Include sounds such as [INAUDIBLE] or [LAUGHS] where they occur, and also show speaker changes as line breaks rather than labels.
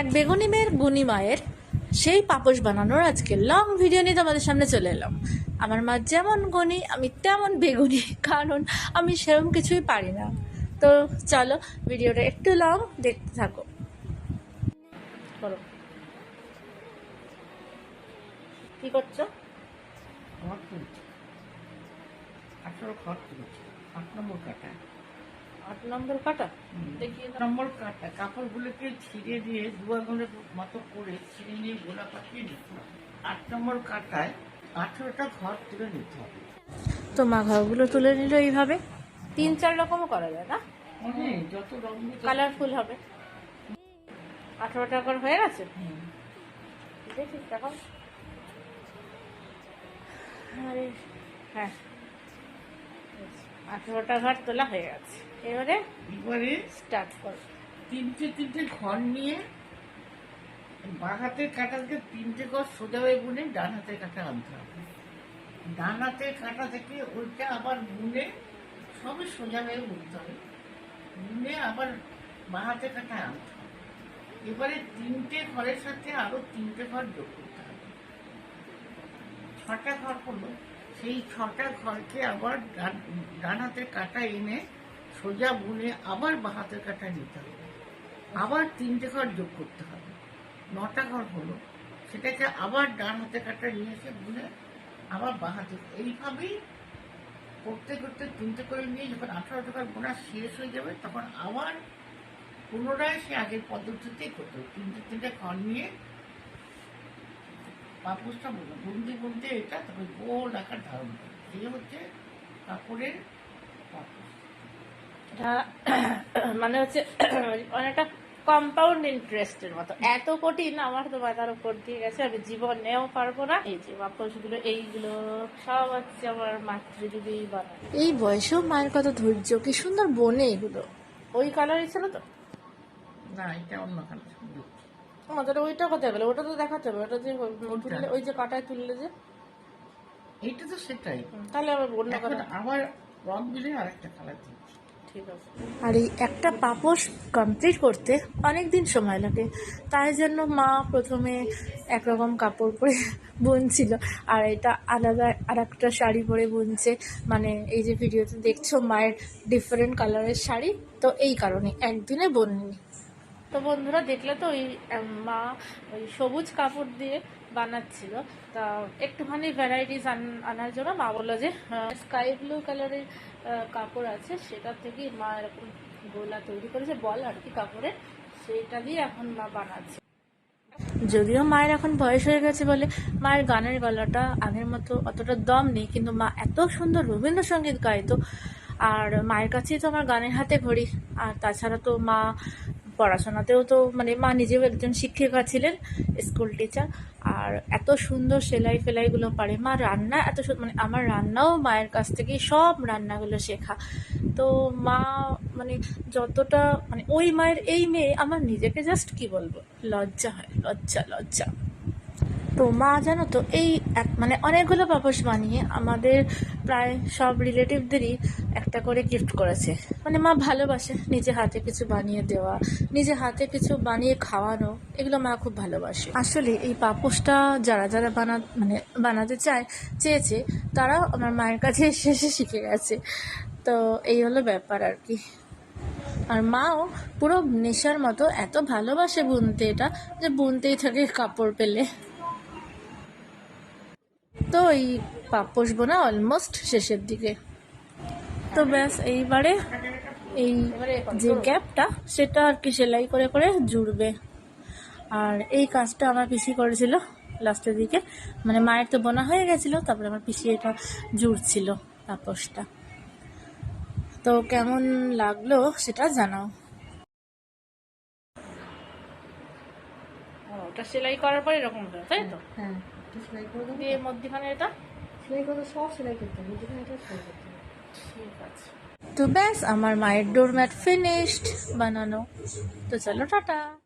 এক বেগুনি মেয়ের গুণী মায়ের সেই পাপোশ বানানোর আজকে লং ভিডিও নিয়ে তোমাদের সামনে চলে এলাম। আমার মা যেমন গুণী, আমি তেমন বেগুনি, কারণ আমি সেরকম কিছুই পারি না। তো চলো ভিডিওটা একটু লং দেখতে থাকো। কি করছ?
ঘর তুলছে। আট নম্বর কাটা।
আট নম্বর কাটা?
আট নম্বর কাটা। কাপড়গুলোকে ছিঁড়ে দিয়ে দু আঙুলের মতো করে ছিঁড়ে নিয়ে গোলা পাঠিয়ে নিতে হবে। আট নম্বর কাটায় আঠারোটা ঘর তুলে নিতে হবে।
তো মা ঘরগুলো তুলে নিল এইভাবে? তিন চার রকমও করা যায় না?
যত রঙ
কালারফুল হবে। আঠারো টাকার হয়ে গেছে? দেখি দেখো। আরে হ্যাঁ। আঠারোটা ঘর তোলা হয়ে গেছে। এবারে
এবারে
স্টার্ট করো।
তিনটে তিনটে ঘর নিয়ে বাঁ হাতের কাটাকে তিনটে ঘর সোজা হয়ে বুনে ডান হাতের কাটা আনতে হবে। ডান হাতের কাটা থেকে ওইটা আবার বুনে সবই সোজা হয়ে বুনতে হবে। বুনে আবার বাঁ হাতের কাটা আনতে হবে। এবারে তিনটে ঘরের সাথে আরও তিনটে ঘর যোগ করতে হবে। ছটা ঘর হলো সেই ছটা ঘরকে আবার ডান- ডান হাতের কাটা এনে সোজা বুনে আবার বাঁ হাতের কাটা নিতে হবে। আবার তিনটে ঘর যোগ করতে হবে। নটা ঘর হলো। সেটাকে আবার ডান হাতে কাটা নিয়ে এসে বুনে আবার বাঁ হাতে এইভাবেই করতে করতে তিনটে করে নিয়ে যখন আঠারো টাকার বোনা শেষ হয়ে যাবে, তখন আবার পুনরায় সে আগের পদ্ধতিতেই করতে তিনটে তিনটে ঘর নিয়ে পাপুসটা বুনতে বুনতে এটা তবে গোল আকার ধারণ করে। এই হচ্ছে কাপড়ের পাপুস [COUGHS]
মানে হচ্ছে অনেকটা কম্পাউন্ড ইন্টারেস্টের মতো। এত কঠিন আমার তো মাথার উপর দিয়ে গেছে আমি জীবনেও পারব না। এই যে বাপসগুলো এইগুলো সব হচ্ছে আমার মাতৃদিদি বানায় এই বয়সেও মায়ের কত ধৈর্য কি সুন্দর বনে এগুলো। ওই কালারই ছিল তো?
না এটা অন্য কালার
আমাদের ওইটা কোথায় গেলো ওটা তো দেখাতে হবে ওটা যে তুললে ওই যে কাটায় তুললে যে।
এইটা তো সেটাই।
তাহলে আবার অন্য কালার
আবার রং দিলে আর একটা কালার দিচ্ছি।
আর এই একটা পাপোশ কমপ্লিট করতে অনেক দিন সময় লাগে। তাই জন্য মা প্রথমে একরকম কাপড় পরে [LAUGHS] বুনছিল আর এটা আলাদা আর একটা শাড়ি পরে বুনছে। মানে এই যে ভিডিওতে দেখছ মায়ের ডিফারেন্ট কালারের শাড়ি, তো এই কারণে একদিনে বোননি। তো বন্ধুরা দেখলে তো ওই মা ওই সবুজ কাপড় দিয়ে বানাচ্ছিল। তা একটুখানি ভ্যারাইটিস আনার জন্য মা বলল যে স্কাই ব্লু কালারের কাপড় আছে, সেটা থেকেই মা এরকম গোলা তৈরি করেছে, বল আর কি কাপড়ের, সেটা দিয়ে এখন মা বানাচ্ছে। যদিও মায়ের এখন বয়স হয়ে গেছে বলে মায়ের গানের গলাটা আগের মতো অতটা দম নেই, কিন্তু মা এত সুন্দর রবীন্দ্রসঙ্গীত গাইতো আর মায়ের কাছেই তো আমার গানের হাতে ঘড়ি, আর তাছাড়া তো মা পড়াশোনাতেও তো মানে মা নিজেও একজন শিক্ষিকা ছিলেন স্কুল টিচার আর এত সুন্দর সেলাই ফেলাইগুলো পারে। মা রান্না এত মানে আমার রান্নাও মায়ের কাছ থেকেই সব রান্নাগুলো শেখা। তো মা মানে যতটা মানে ওই মায়ের এই মেয়ে, আমার নিজেকে জাস্ট কি বলব? লজ্জা হয়, লজ্জা লজ্জা। তো মা, জানো তো, এই মানে অনেকগুলো পাপোশ বানিয়ে আমাদের প্রায় সব রিলেটিভদেরই একটা করে গিফট করেছে। মানে মা ভালোবাসে নিজে হাতে কিছু বানিয়ে দেওয়া, নিজে হাতে কিছু বানিয়ে খাওয়ানো, এগুলো মা খুব ভালোবাসে। আসলে এই পাপোশটা যারা যারা বানা মানে বানাতে চায়, চেয়েছে, তারাও আমার মায়ের কাছে এসে এসে শিখে গেছে। তো এই হলো ব্যাপার আর কি। আর মাও পুরো নেশার মতো এত ভালোবাসে বুনতে এটা, যে বুনতেই থাকে কাপড় পেলে। তো এই পাপোশ বোনা অলমোস্ট শেষের দিকে। তো ব্যাস এইবারে এই যে গ্যাপটা সেটা আর কি সেলাই করে করে জুড়বে। আর এই কাজটা আমার পিসি করেছিল লাস্টের দিকে। মানে মায়ের তো বোনা হয়ে গেছিল তারপরে আমার পিসি এটা জুড়ছিল পাপোশটা। তো কেমন লাগল সেটা জানাও। ওটা সেলাই করার পর এরকম তাই তো?
হ্যাঁ। সেলাই করে দেবো
দিয়ে মধ্যখানে এটা?
সেলাই করে সব সেলাই করতে হবে যেখানে এটা সেলাই করতে হবে।
ঠিক আছে। তো ব্যাস আমার মায়ের ডোরম্যাট ফিনিশড বানানো। তো চলো টাটা।